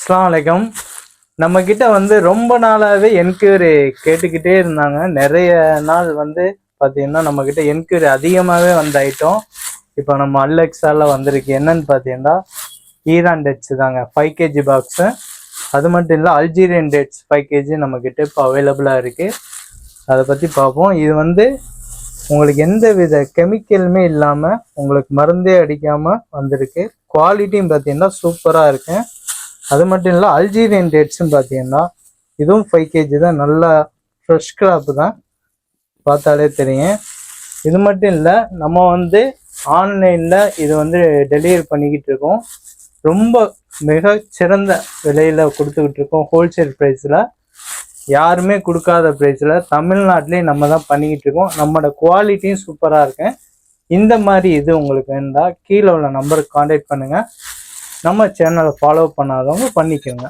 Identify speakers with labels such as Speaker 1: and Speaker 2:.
Speaker 1: அஸ்ஸலாமு அலைக்கும். நம்ம கிட்ட வந்து ரொம்ப நாளாவே என்கொயரி கேட்டுக்கிட்டே இருந்தாங்க. நிறைய நாள் வந்து பார்த்தீங்கன்னா நம்ம கிட்ட என்கொயரி அதிகமாகவே வந்தாயிட்டோம். இப்போ நம்ம அல்லெக்ஸால வந்திருக்கு. என்னன்னு பார்த்தீங்கன்னா ஈரான் டேட்ஸ் தாங்க. ஃபைவ் கேஜி பாக்ஸு அது மட்டும் இல்லை அல்ஜீரியன் டேட்ஸ் ஃபைவ் கேஜி நம்ம கிட்ட இப்போ அவைலபிளாக இருக்கு. அதை பற்றி பார்ப்போம் இது வந்து உங்களுக்கு எந்த வித கெமிக்கலுமே இல்லாமல் உங்களுக்கு மருந்தே அடிக்காமல் வந்திருக்கு. குவாலிட்டியும் பார்த்தீங்கன்னா சூப்பராக இருக்குது அது மட்டும் இல்லை அல்ஜீரியன் டேட்ஸும் பார்த்தீங்கன்னா இதுவும் ஃபைவ் கேஜி தான். நல்லா ஃப்ரெஷ் கிராப் தான். பார்த்தாலே தெரியும். இது மட்டும் இல்லை நம்ம வந்து ஆன்லைனில் இது வந்து டெலிவரி பண்ணிக்கிட்டு இருக்கோம். ரொம்ப மிக சிறந்த விலையில் கொடுத்துக்கிட்டு இருக்கோம் ஹோல்சேல் ப்ரைஸில் யாருமே கொடுக்காத ப்ரைஸில் தமிழ்நாட்டிலே நம்ம தான் பண்ணிக்கிட்டு இருக்கோம். நம்மளோட குவாலிட்டியும் சூப்பராக இருக்கு. இந்த மாதிரி இது உங்களுக்கு வேண்டாம் கீழே உள்ள நம்பருக்கு காண்டாக்ட் பண்ணுங்கள் நம்ம சேனலை ஃபாலோ பண்ணாதவங்க பண்ணிக்கோங்க.